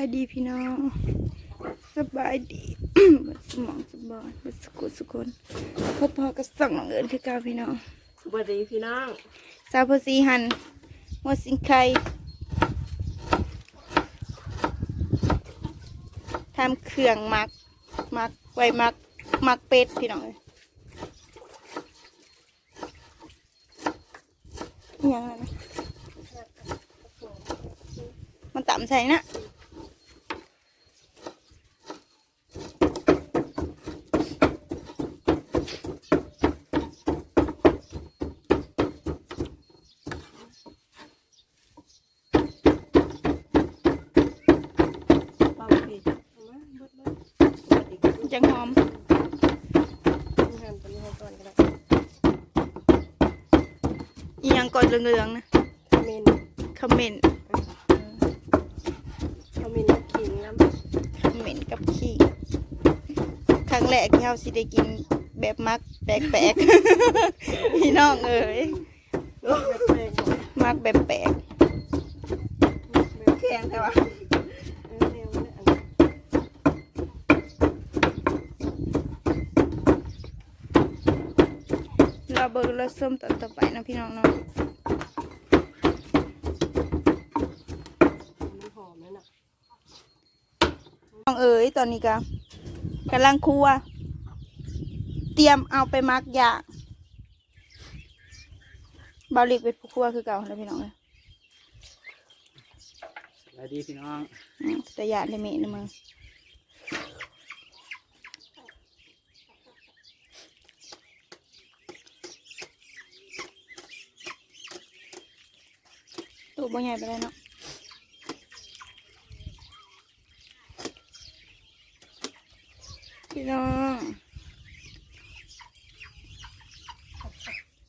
บายดีพี่น้องสบายดีบัดสมองสบายบัดสกุลสกุลพบพอกับสั่งน้องเอิญคือเก่าพี่น้องสวัสดีพี่น้องสาวโพสีหันหัวสิงไข่ทำเครื่องหมักหมักไว้หมักหมักเป็ดพี่น้องเอ้ยอิหยังไงนะมันต่ำใส่นะ ป้าพี่เอามาเบิดเลยสวัสดีครับ จังหอมงานตอนนี้ให้ก่อนก็ได้อีหยังก่อนเหลืองๆนะคอมเมนต์คอมเมนต์คอมเมนต์ขิงน้ำคอมเมนต์กับขี้ครั้งแรกที่เราสิได้กินแบบมักแปลกๆ พี่น้องเอ๋ยแบบแปลกบอกมักแบบแปลกแบบแข็งแต่ว่า เออแนวนั้นอันนี้ เราเบิกเราส้มตอนต่อไปนะพี่น้องเนาะมันหอมนั่นน่ะน้องเอ๋ยตอนนี้ก็กำลังครัวเตรียมเอาไปมักยาบาลิกเป็นผู้ครัวคือเก่าแล้วพี่น้องเลยสวัสดีพี่น้องอืมแต่ยาในเมนะมึง ตัวบ่ใหญ่ไปเลยเนาะพี่น้อง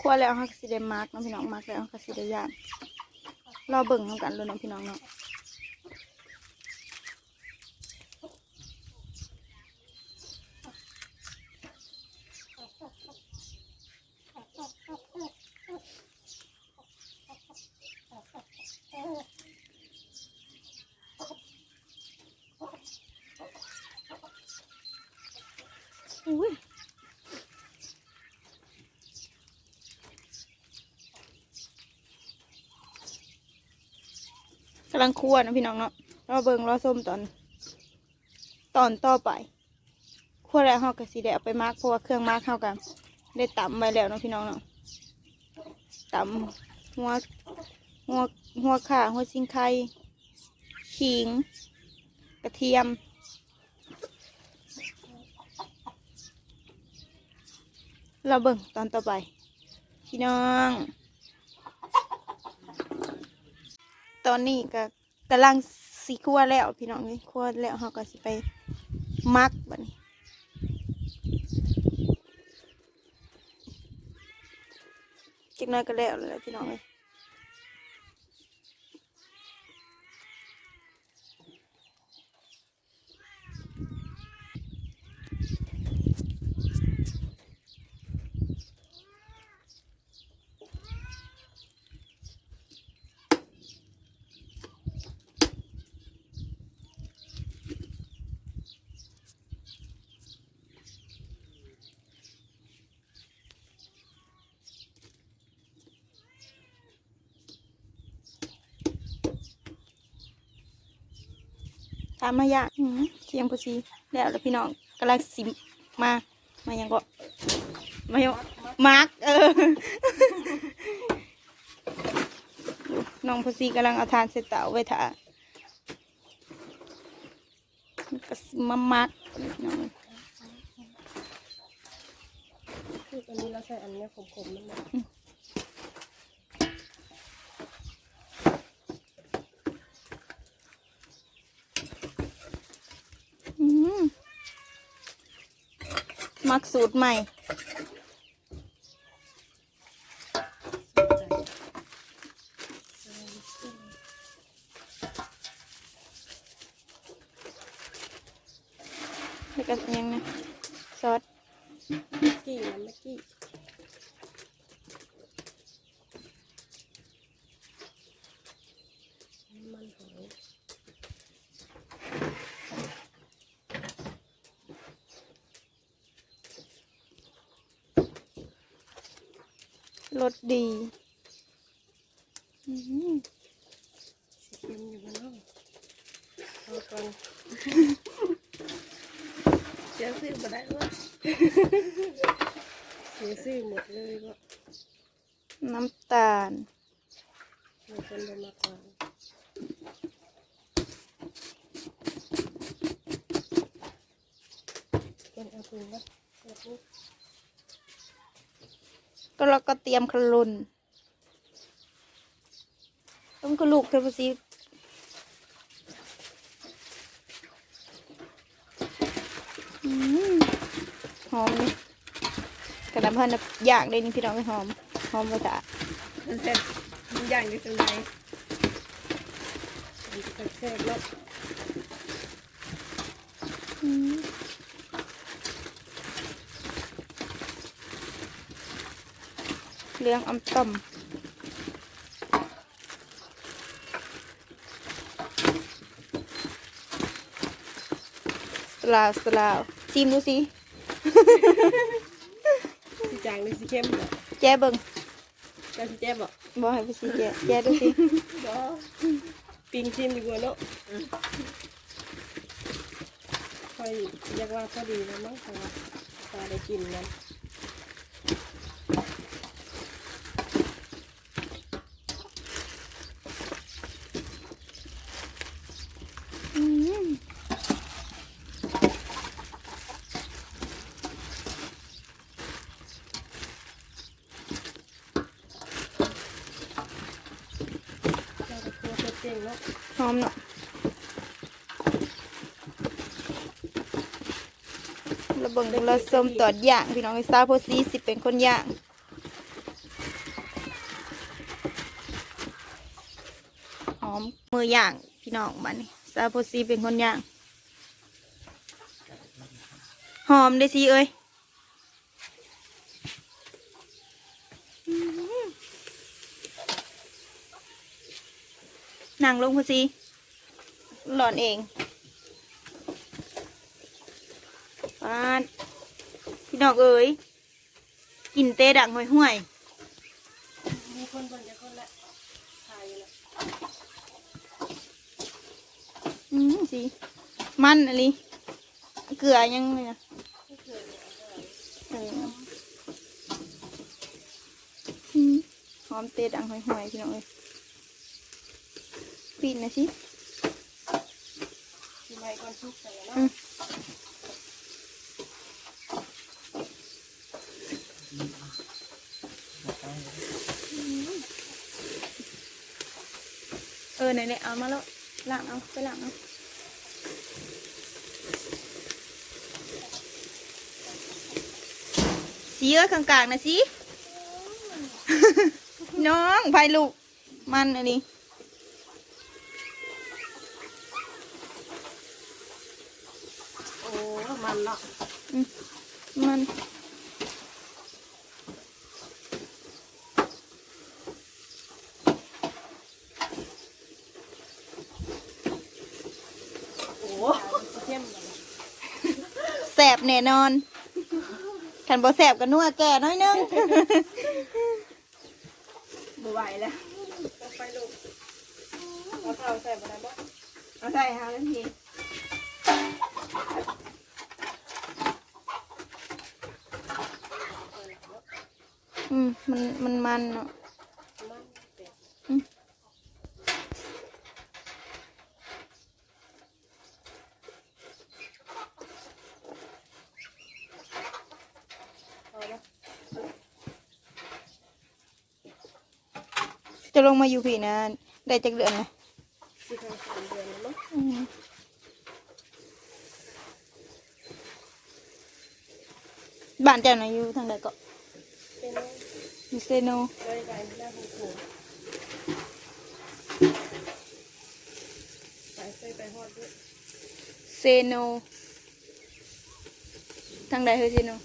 คั่วแล้วฮักสิได้มาร์กเนาะพี่น้องมาร์กแล้วฮักสิได้ย่างรอเบิ่งนำกันเลยเนาะพี่น้องเนาะำลังคั่วนะพี่น้องเนาะรอเบิงรอส้มตอน ตอนต่อไปคั่วแล้วเฮาก็สิได้เอาไปมาร์กเพราะว่าเครื่องมาร์กเฮากันได้ตำไว้แล้วเนาะพี่น้องเนาะตำหัวหัวหัวข่าหัวซิงไข่ขิง กระเทียมเราเบิ่งตอนต่อไป พี่น้อง ต อนนี้ก็กำลังสีคั่วแล้วพี่น้องนี่คั่วแล้วเขาก็สิไปมักบัดนี้จิกน้อยก็แล้วเลยพี่น้องเลย ตามมายากเสียงพูซีแล้วแล้วพี่น้องกำลังสิมา มายังก็มายังมาร์กเออน้องพูซีกำลังเอาทานเสร็จเตาไว้ถ่ามันก็สิมามาร์กน้องคืออันนี้เราใส่อันนี้ยขมๆนั่นแหละ อื้อหือ มักสูตรใหม่ แล้วก็ยังนะ ซอส กี้นะเมื่อกี้ รสดีอื้อหือสีเค็มอยู่บ้านนอกเอาก่อนเสียซื้อมาได้วะเสียซื้อหมดเลยก็น้ำตาลมีคนบนมาก่อนเป็นเอาปืนปะ แบบนี้ก็เราก็เตรียมขลุนต้องกระลูกเทปซีอืมหอมนี่กระดำพันนะอยากเลยนี่พี่น้องไม่หอม หอมมาจากมันเสร็จมันอย่างอยู่ตรงไหนมันจะแซ่บแล้ว อืม เลี้ยงอำต่อมสลาวสลาวชิมดูสิสีจางหรือสีเข้มเหรอแจ้เบิ่งเจ้าสีแจ๊บเหรอบอกให้ไปสิแจ้แจ้ดูสิบ่ปิงชิมดีกว่าเนาะค่อยเรียกว่าพอดีแล้วมั้งแต่ว่าตาได้กินนั้น อืมเจ้าก็ตัวเก่งเนาะ ห อมเนาะเราเบิ่งเราส้มตอดย่างพี่น้องไอ้ซาโพซีสิเป็นคนย่างหอมมือย่างพี่น้องบ้านนี้ซาโพซีเป็นคนย่าง หอมได้สิเอ้ยอื้อหือ นั่งลงพอซีหลอนเองปานพี่น้องเอ้ยกินเตะดังห่วยห่วยมีคนบนจะคนละทายอยู่ละๆอืมสิมันอะไรเกลือยังเลยนะไม่เคยเลยเอาไปเอออืมหอมเตะดังห่วยห่วยๆพี่น้องเอ้ย ปิดนะสิกินไปก่อนทุกใส่เนะอืมเออไหนๆเอามาแล้วล้างเอาไปล้างเอาสีเอ้ยกลางๆนะสิ น้องพายลูก มันอันนี้ โอ้มั นเนาะมันโอ้เข้มเลยแสบแน่นอนขันบ่แสบก็นัวแก่น้อยนึงบ่ไหวแล้วต้องไปลูกเอาข้าวใส่บ่ได้บ่เอาใส่หาทันที มมันมันมันเนาะมันเป็ดอืมเอาละจะลงมาอยู่พี่นะ ได้จักเดือนนะสิทางสามเดือนแล้วมั้งอืมบ้านเจ้าน่ะอยู่ทางใดเก็ You say no. Say no. Thằng này hơi say no.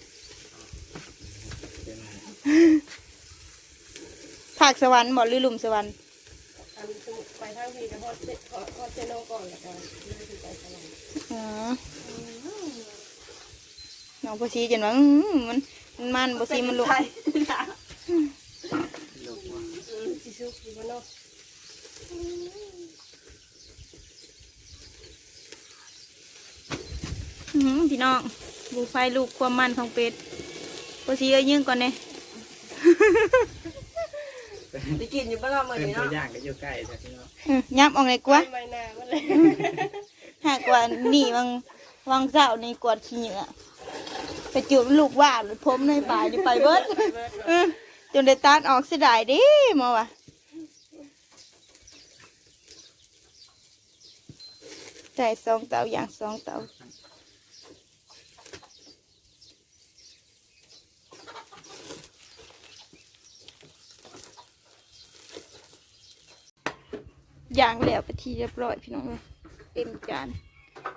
ภาคสวรรค์บ่หรือลุมสวรรค์ไปทางพีแต่พอเเซโนก่อนแล้วก็ไปสวรรค์อ๋อน้องพอชีจนว่ามันมันมันซีมันลุม พี่น้องบูไฟลูกความมันของเป็ดพอสีเอายิงก่อนเนี่ยได้กินอยู่บ่เนาะมื้อเป็นนี้ตัวเนาะอย่างก็อยู่ใกล้แต่พี่น้องอื้อยับออกเลยกว่าไม่น่ามันเลยหากว่านี่วังวังเจ้านี่กวาดขี้เหงื่อไปจูบลูกว่าหรือผมในป่าอยู่ไปเบิดเออจนได้ตัดออกเสียดายเดิมาวะใส่สองเตาอย่างสองเตา ย่างแล้วไปทีเรียบร้อยพี่น้องเอ้ยเต็มจาน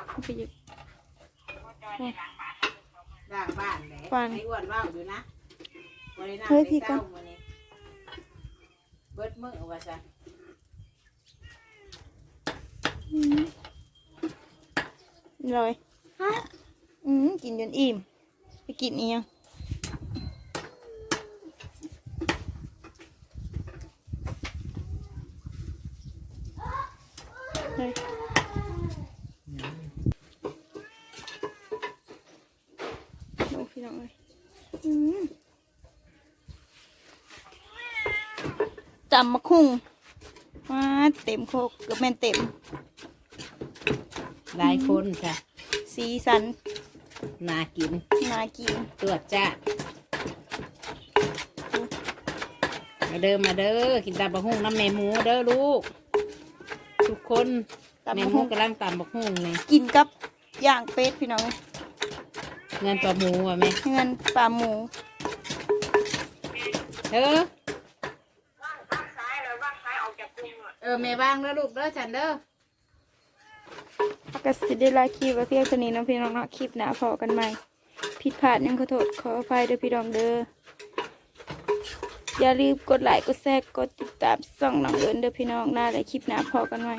เอาไปหยิบด่างบ้านไหนบ้านไอ้อ้วนว่าวอยู่นะบริณาเฮ้ยไปพี่ก็เศร้ามื้อนี้เบิดมือว่าซะอืมอร่อยอืมกินจนอิ่มไปกินอีกยัง เฮ้ยดูพี่น้องเลยอืมจำมะคุ้งมาเต็มโคกเกือบแม่นเต็ม หลายคนจ้ะสีสันนากินน่ากินตรวจจ้ามาเด้อมาเด้อกินตำบักหุ่งน้ำแม่หมูเด้อลูก ทุกคนตำแม่บักหมูหุ่งกำลังตำบักหุ่งนี่กินกับย่างเป็ดพี่น้องเอ้ยเงินตัวหมูว่ะแม่เงินปลาหมูเด้อเออแม่ว่างเด้อลูกเด้อฉันเด้อ ก็สิได้ลาคลิปไว้เพียงเท่านี้เน้องพี่น้องเนาะคลิปหน้าพอกันใหม่ผิดพลาดยังขอโทษขออภัยเด้อพี่น้องเด้ออย่าลืมกดไลค์กดแชร์กดติดตามส่องน้องเอิญเด้อพี่น้องหน้าและคลิปหน้าพอกันใหม่